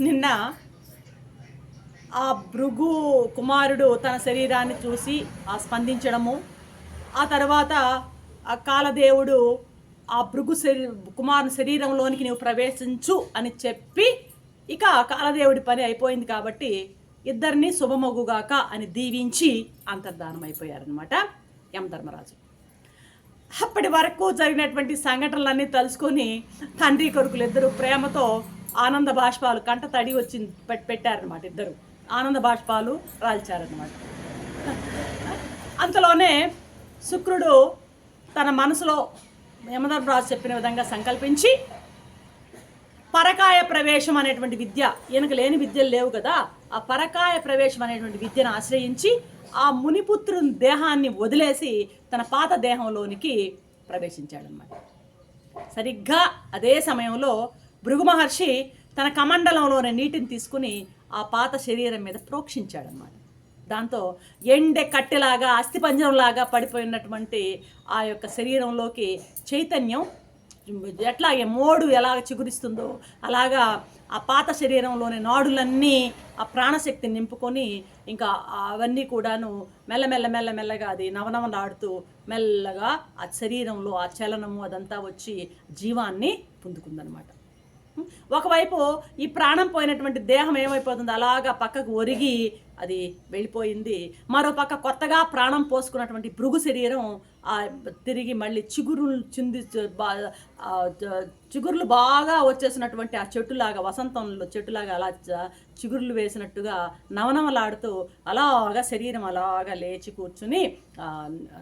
నిన్న ఆ భృగు కుమారుడు తన శరీరాన్ని చూసి ఆ స్పందించడము. ఆ తర్వాత ఆ కాలదేవుడు ఆ భృగు శరీ కుమారుని శరీరంలోనికి నువ్వు ప్రవేశించు అని చెప్పి ఇక కాలదేవుడి పని అయిపోయింది కాబట్టి ఇద్దరిని శుభమగుగాక అని దీవించి అంతర్ధానం అయిపోయారనమాట యమధర్మరాజు అప్పటి వరకు జరిగినటువంటి సంఘటనలన్నీ తలుచుకొని తండ్రి కొడుకులు ఇద్దరు ప్రేమతో ఆనంద బాష్పాలు కంట తడి వచ్చి పెట్టారనమాట ఇద్దరు. ఆనంద బాష్పాలు రాల్చారనమాట అంతలోనే శుక్రుడు తన మనసులో యమధర్మరాజు చెప్పిన విధంగా సంకల్పించి పరకాయ ప్రవేశం అనేటువంటి విద్య ఈయనకు లేని విద్యలు లేవు కదా. ఆ పరకాయ ప్రవేశం అనేటువంటి విద్యను ఆశ్రయించి ఆ మునిపుత్రుని దేహాన్ని వదిలేసి తన పాత దేహంలోనికి ప్రవేశించాడనమాట సరిగ్గా అదే సమయంలో భృగు మహర్షి తన కమండలంలోని నీటిని తీసుకుని ఆ పాత శరీరం మీద ప్రోక్షించాడనమాట దాంతో ఎండె కట్టెలాగా అస్థిపంజరంలాగా పడిపోయినటువంటి ఆ యొక్క శరీరంలోకి చైతన్యం ఎట్లాగే మోడు ఎలాగ చిగురిస్తుందో అలాగా ఆ పాత శరీరంలోని నాడులన్నీ ఆ ప్రాణశక్తిని నింపుకొని ఇంకా అవన్నీ కూడాను మెల్లమెల్ల మెల్లమెల్లగా అది నవనవలాడుతూ మెల్లగా ఆ శరీరంలో ఆ చలనము అదంతా వచ్చి జీవాన్ని పొందుకుందనమాట. ఒకవైపు ఈ ప్రాణం పోయినటువంటి దేహం ఏమైపోతుంది? అలాగా పక్కకు ఒరిగి అది వెళ్ళిపోయింది. మరో పక్క కొత్తగా ప్రాణం పోసుకున్నటువంటి భృగు శరీరం తిరిగి మళ్ళీ చిగురులు చింది చిగురులు బా- బాగా వచ్చేసినటువంటి ఆ చెట్టులాగా వసంతంలో చెట్టులాగా అలా చిగురులు వేసినట్టుగా నవనవలాడుతూ అలాగా శరీరం అలాగా లేచి కూర్చుని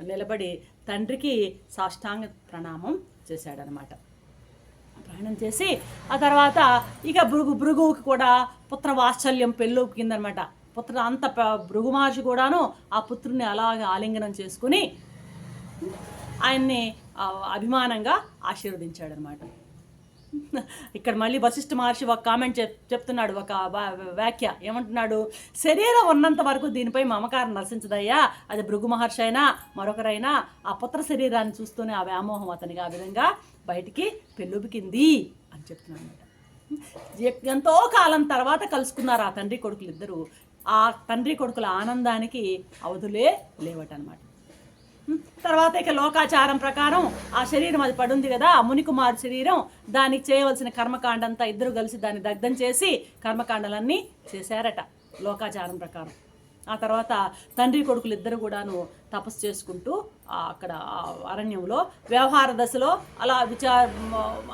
నిలబడి తండ్రికి సాష్టాంగ ప్రణామం చేశాడనమాట. ప్రయాణం చేసి ఆ తర్వాత ఇక భృగు భృగువుకి కూడా పుత్ర వాత్సల్యం పెళ్ళూకిందనమాట పుత్ర అంత ప- భృగు మహర్షి కూడాను ఆ పుత్రుని అలాగే ఆలింగనం చేసుకుని ఆయన్ని అభిమానంగా ఆశీర్వదించాడనమాట. ఇక్కడ మళ్ళీ వశిష్ఠ మహర్షి ఒక కామెంట్ చెప్ చెప్తున్నాడు ఒక వ్యాఖ్య. ఏమంటున్నాడు? శరీరం ఉన్నంత వరకు దీనిపై మమకారం నశించదయ్యా. అది భృగు మహర్షి అయినా మరొకరైనా ఆ పుత్ర శరీరాన్ని చూస్తూనే ఆ వ్యామోహం అతనికి ఆ విధంగా బయటికి పెళ్ళుబికింది అని చెప్తున్నాడు ఎంతో కాలం తర్వాత కలుసుకున్నారు ఆ తండ్రి కొడుకులు ఇద్దరు ఆ తండ్రి కొడుకుల ఆనందానికి అవధులే లేవటనమాట తర్వాత ఇక లోకాచారం ప్రకారం ఆ శరీరం అది పడుంది కదా ఆ మునికుమార్ శరీరం దానికి చేయవలసిన కర్మకాండంతా ఇద్దరు కలిసి దాన్ని దగ్ధం చేసి కర్మకాండలన్నీ చేశారట లోకాచారం ప్రకారం. ఆ తర్వాత తండ్రి కొడుకులు ఇద్దరు కూడాను తపస్సు చేసుకుంటూ అక్కడ అరణ్యంలో వ్యవహార దశలో అలా విచార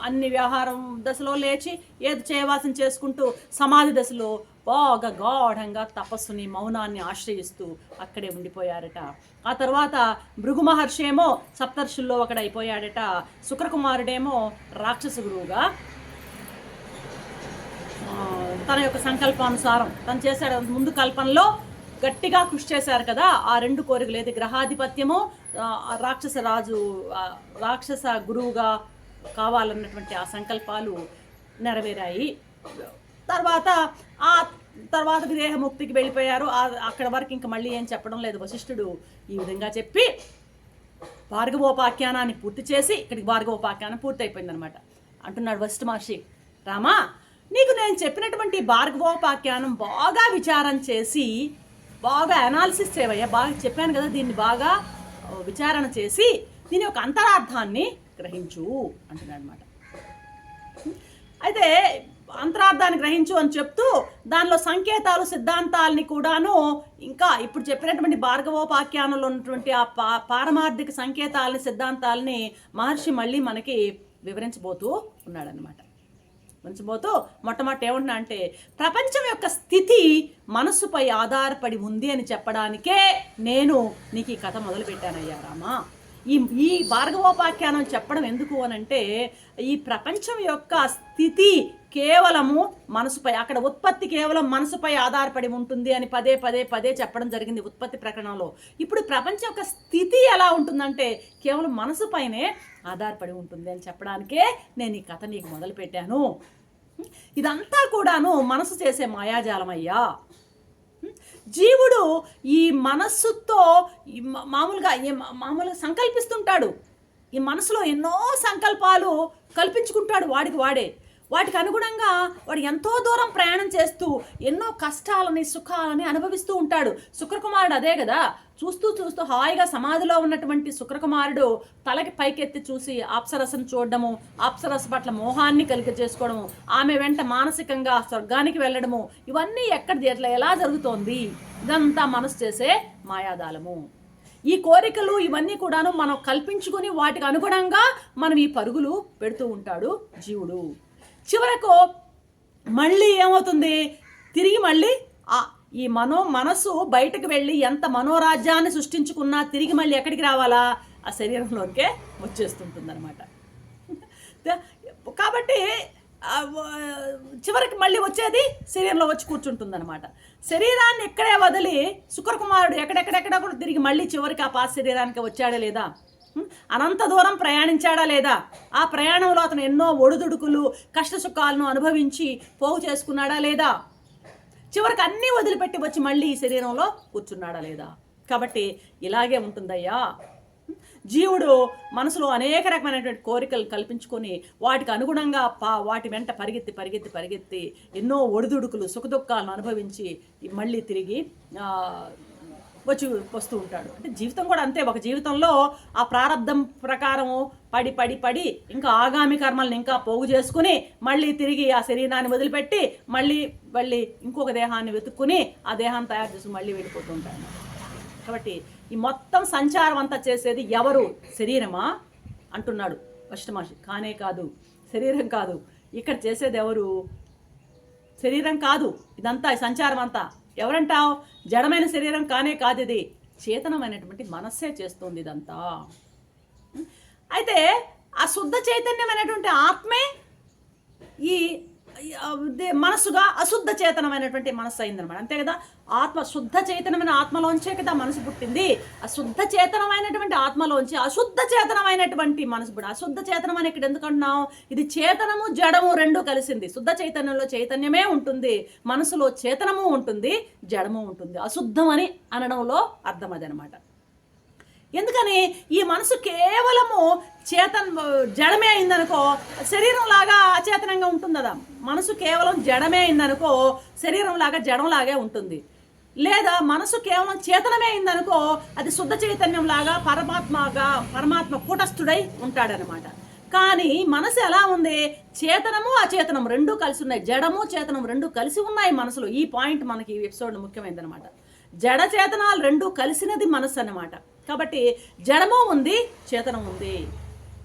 అన్ని వ్యవహారం దశలో లేచి ఏది చేయవాసం చేసుకుంటూ సమాధి దశలో బాగా గాఢంగా తపస్సుని మౌనాన్ని ఆశ్రయిస్తూ అక్కడే ఉండిపోయారట. ఆ తర్వాత భృగు మహర్షి ఏమో సప్తర్షుల్లో ఒకడు అయిపోయాడట శుక్రకుమారుడేమో రాక్షస గురువుగా తన యొక్క సంకల్పానుసారం తను చేశాడు. ముందు కల్పనలో గట్టిగా కృషి చేశారు కదా ఆ రెండు కోరికలు ఏది? గ్రహాధిపత్యము ఆ, రాక్షస రాజు రాక్షస గురువుగా కావాలన్నటువంటి ఆ సంకల్పాలు నెరవేరాయి. తర్వాత ఆ తర్వాత దేహముక్తికి వెళ్ళిపోయారు. అక్కడ వరకు ఇంక మళ్ళీ ఏం చెప్పడం లేదు. వశిష్ఠుడు ఈ విధంగా చెప్పి భార్గవోపాఖ్యానాన్ని పూర్తి చేసి ఇక్కడికి భార్గవోపాఖ్యానం పూర్తి అయిపోయిందనమాట అంటున్నాడు వశిష్ఠ మహర్షి రామా నీకు నేను చెప్పినటువంటి భార్గవోపాఖ్యానం బాగా విచారం చేసి బాగా అనాలిసిస్ చేయవయ్యా. బాగా చెప్పాను కదా దీన్ని బాగా విచారణ చేసి దీని యొక్క అంతరార్థాన్ని గ్రహించు అంటున్నాడు అనమాట అయితే అంతరార్థాన్ని గ్రహించు అని చెప్తూ దానిలో సంకేతాలు సిద్ధాంతాలని కూడాను ఇంకా ఇప్పుడు చెప్పినటువంటి భార్గవోపాఖ్యానంలో ఉన్నటువంటి ఆ పా పారమార్థిక సంకేతాలని సిద్ధాంతాలని మహర్షి మళ్ళీ మనకి వివరించబోతూ ఉన్నాడనమాట వివరించబోతూ మొట్టమొదటి ఏమంటున్నా అంటే ప్రపంచం యొక్క స్థితి మనస్సుపై ఆధారపడి ఉంది అని చెప్పడానికే నేను నీకు ఈ కథ మొదలుపెట్టానయ్యా రామా. ఈ ఈ భార్గవోపాఖ్యానం చెప్పడం ఎందుకు అనంటే ఈ ప్రపంచం యొక్క స్థితి కేవలము మనసుపై అక్కడ ఉత్పత్తి కేవలం మనసుపై ఆధారపడి ఉంటుంది అని పదే పదే పదే చెప్పడం జరిగింది ఉత్పత్తి ప్రకటనలో ఇప్పుడు ప్రపంచం యొక్క స్థితి ఎలా ఉంటుందంటే కేవలం మనసుపైనే ఆధారపడి ఉంటుంది అని చెప్పడానికే నేను ఈ కథ నీకు మొదలుపెట్టాను. ఇదంతా కూడాను మనసు చేసే మాయాజాలమయ్యా జీవుడు ఈ మనస్సుతో మామూలుగా మామూలుగా సంకల్పిస్తుంటాడు. ఈ మనసులో ఎన్నో సంకల్పాలు కల్పించుకుంటాడు వాడికి వాడే. వాటికి అనుగుణంగా వాడు ఎంతో దూరం ప్రయాణం చేస్తూ ఎన్నో కష్టాలని సుఖాలని అనుభవిస్తూ ఉంటాడు. శుక్రకుమారుడు అదే కదా. చూస్తూ చూస్తూ హాయిగా సమాధిలో ఉన్నటువంటి శుక్రకుమారుడు తలకి పైకెత్తి చూసి ఆప్సరసను చూడడము ఆప్సరస పట్ల మోహాన్ని కలిగ చేసుకోవడము ఆమె వెంట మానసికంగా స్వర్గానికి వెళ్ళడము ఇవన్నీ ఎక్కడ ఎలా జరుగుతోంది? ఇదంతా మనసు చేసే మాయాదాలము ఈ కోరికలు ఇవన్నీ కూడాను మనం కల్పించుకొని వాటికి అనుగుణంగా మనం ఈ పరుగులు పెడుతూ ఉంటాడు జీవుడు. చివరకు మళ్ళీ ఏమవుతుంది? తిరిగి మళ్ళీ ఆ ఈ మనో మనసు బయటకు వెళ్ళి ఎంత మనోరాజ్యాన్ని సృష్టించుకున్నా తిరిగి మళ్ళీ ఎక్కడికి రావాలా? ఆ శరీరంలోకే వచ్చేస్తుంటుంది అనమాట కాబట్టి చివరికి మళ్ళీ వచ్చేది శరీరంలో వచ్చి కూర్చుంటుంది అనమాట శరీరాన్ని ఎక్కడే వదిలి శుక్రకుమారుడు ఎక్కడెక్కడెక్కడ కూడా తిరిగి మళ్ళీ చివరికి ఆ పాత శరీరానికి వచ్చాడా లేదా? అనంత దూరం ప్రయాణించాడా లేదా? ఆ ప్రయాణంలో అతను ఎన్నో ఒడిదుడుకులు కష్ట సుఖాలను అనుభవించి పోగు చేసుకున్నాడా లేదా? చివరికి అన్నీ వదిలిపెట్టి వచ్చి మళ్ళీ ఈ శరీరంలో కూర్చున్నాడా లేదా? కాబట్టి ఇలాగే ఉంటుందయ్యా. జీవుడు మనసులో అనేక రకమైనటువంటి కోరికలు కల్పించుకొని వాటికి అనుగుణంగా పా వాటి వెంట పరిగెత్తి పరిగెత్తి పరిగెత్తి ఎన్నో ఒడిదుడుకులు సుఖదుఖాలను అనుభవించి మళ్ళీ తిరిగి వచ్చి వస్తూ ఉంటాడు. అంటే జీవితం కూడా అంతే. ఒక జీవితంలో ఆ ప్రారంధం ప్రకారము పడి పడి పడి ఇంకా ఆగామి కర్మల్ని ఇంకా పోగు చేసుకుని మళ్ళీ తిరిగి ఆ శరీరాన్ని వదిలిపెట్టి మళ్ళీ మళ్ళీ ఇంకొక దేహాన్ని వెతుక్కుని ఆ దేహాన్ని తయారు చేసి మళ్ళీ వెళ్ళిపోతూ ఉంటాడు. కాబట్టి ఈ మొత్తం సంచారం అంతా చేసేది ఎవరు? శరీరమా? అంటున్నాడు అష్టమాషి కానే కాదు శరీరం కాదు. ఇక్కడ చేసేది ఎవరు? శరీరం కాదు. ఇదంతా ఈ సంచారం అంతా. ఎవరంటావు? జడమైన శరీరం కానే కాదు ఇది చేతనమైనటువంటి మనస్సే చేస్తుంది ఇదంతా. అయితే ఆ శుద్ధ చైతన్యం అనేటువంటి ఆత్మే ఈ మనసుగా అశుద్ధ చేతనమైనటువంటి మనసు అయిందనమాట అంతే కదా? ఆత్మ శుద్ధ చైతన్యమైన ఆత్మలోంచే కదా మనసు పుట్టింది. అశుద్ధ చేతనమైనటువంటి ఆత్మలోంచి అశుద్ధ చేతనమైనటువంటి మనసు పుట్టి అశుద్ధ చేతనం అని ఇక్కడ ఎందుకు అంటున్నాం ఇది చేతనము జడము రెండు కలిసింది. శుద్ధ చైతన్యంలో చైతన్యమే ఉంటుంది. మనసులో చేతనము ఉంటుంది జడము ఉంటుంది. అశుద్ధం అని అనడంలో అర్థం అదనమాట. ఎందుకని ఈ మనసు కేవలము చేతన్ జడమే అయిందనుకో శరీరం లాగా అచేతనంగా ఉంటుంది కదా మనసు కేవలం జడమే అయిందనుకో శరీరం లాగా జడంలాగే ఉంటుంది. లేదా మనసు కేవలం చేతనమే అయిందనుకో అది శుద్ధ చైతన్యం లాగా పరమాత్మగా పరమాత్మ కూటస్థుడై ఉంటాడనమాట. కానీ మనసు ఎలా ఉంది? చేతనము అచేతనం రెండు కలిసి ఉన్నాయి. జడము చేతనం రెండు కలిసి ఉన్నాయి మనసులో. ఈ పాయింట్ మనకి ఈ ఎపిసోడ్ ముఖ్యమైనదనమాట జడ చేతనాలు రెండు కలిసినది మనసు అనమాట కాబట్టి జడము ఉంది చేతనం ఉంది.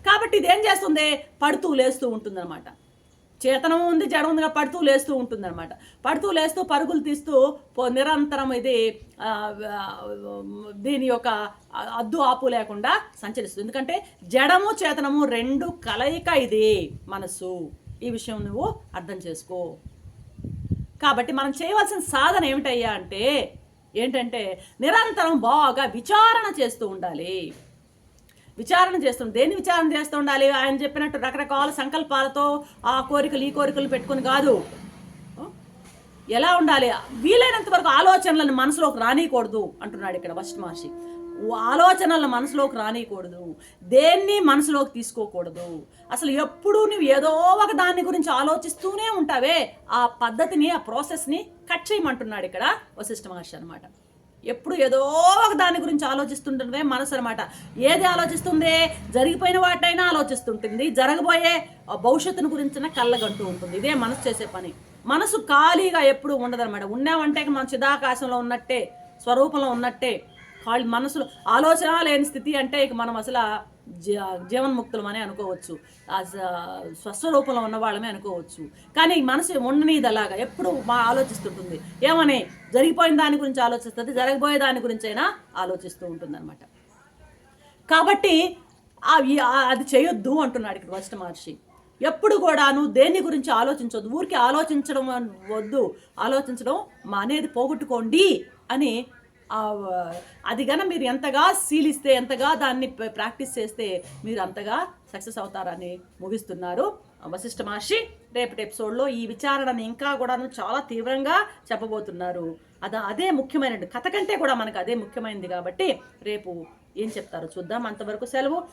కాబట్టి ఇదేం చేస్తుంది? పడుతూ లేస్తూ ఉంటుందన్నమాట. చేతనం ఉంది జడం ఉందిగా పడుతూ లేస్తూ ఉంటుందన్నమాట. పడుతూ లేస్తూ పరుగులు తీస్తూ పో- నిరంతరం ఇది దీని యొక్క అద్దు ఆపు లేకుండా సంచరిస్తుంది. ఎందుకంటే జడము చేతనము రెండు కలయిక ఇది మనసు ఈ విషయం నువ్వు అర్థం చేసుకో. కాబట్టి మనం చేయవలసిన సాధన ఏమిటయ్యా అంటే ఏంటంటే నిరంతరం బాగా విచారణ చేస్తూ ఉండాలి. విచారణ చేస్తుంది దేన్ని విచారణ చేస్తూ ఉండాలి? ఆయన చెప్పినట్టు రకరకాల సంకల్పాలతో ఆ కోరికలు ఈ కోరికలు పెట్టుకుని కాదు. ఎలా ఉండాలి? వీలైనంత వరకు ఆలోచనలను మనసులోకి రానియకూడదు అంటున్నాడు ఇక్కడ వస్ట్ మహర్షి. ఆలోచనలను మనసులోకి రానియకూడదు. దేన్ని మనసులోకి తీసుకోకూడదు. అసలు ఎప్పుడూ నువ్వు ఏదో ఒక దాని గురించి ఆలోచిస్తూనే ఉంటావే. ఆ పద్ధతిని ఆ ప్రాసెస్ని కట్ చేయమంటున్నాడు ఇక్కడ వశిష్ఠ మహర్షి అనమాట ఎప్పుడు ఏదో ఒక దాని గురించి ఆలోచిస్తుంటుందే మనసు అనమాట ఏది ఆలోచిస్తుంది? జరిగిపోయిన వాటైనా ఆలోచిస్తుంటుంది. జరగబోయే ఆ భవిష్యత్తును గురించిన కళ్ళగంటూ ఉంటుంది. ఇదే మనసు చేసే పని. మనసు ఖాళీగా ఎప్పుడు ఉండదనమాట ఉన్నామంటే మనం మన చిదాకాశంలో ఉన్నట్టే స్వరూపంలో ఉన్నట్టే. వాళ్ళు మనసులో ఆలోచన లేని స్థితి అంటే ఇక మనం అసలు జీవన్ముక్తులం జీవన్ముక్తులమని అనుకోవచ్చు. ఆ స్వస్వరూపంలో ఉన్న వాళ్ళమే అనుకోవచ్చు. కానీ మనసు ఉండనిది అలాగా ఎప్పుడు మా ఆలోచిస్తుంటుంది. ఏమని? జరిగిపోయిన దాని గురించి ఆలోచిస్తుంది. జరగబోయే దాని గురించి అయినా ఆలోచిస్తూ ఉంటుంది అనమాట కాబట్టి అవి అది చేయొద్దు అంటున్నాడు ఇక్కడ వశిష్ఠ మహర్షి. ఎప్పుడు కూడాను దేని గురించి ఆలోచించవద్దు ఊరికి ఆలోచించడం వద్దు. ఆలోచించడం మా అనేది పోగొట్టుకోండి అని అది కనుక మీరు ఎంతగా శీలిస్తే ఎంతగా దాన్ని ప్రాక్టీస్ చేస్తే మీరు అంతగా సక్సెస్ అవుతారని ముగిస్తున్నారు. వశిష్ఠ మహర్షి రేపటి ఎపిసోడ్లో ఈ విచారణను ఇంకా కూడాను చాలా తీవ్రంగా చెప్పబోతున్నారు. అద అదే ముఖ్యమైనది. కథ కంటే కూడా మనకు అదే ముఖ్యమైనది కాబట్టి రేపు ఏం చెప్తారో? చూద్దాం. అంతవరకు సెలవు.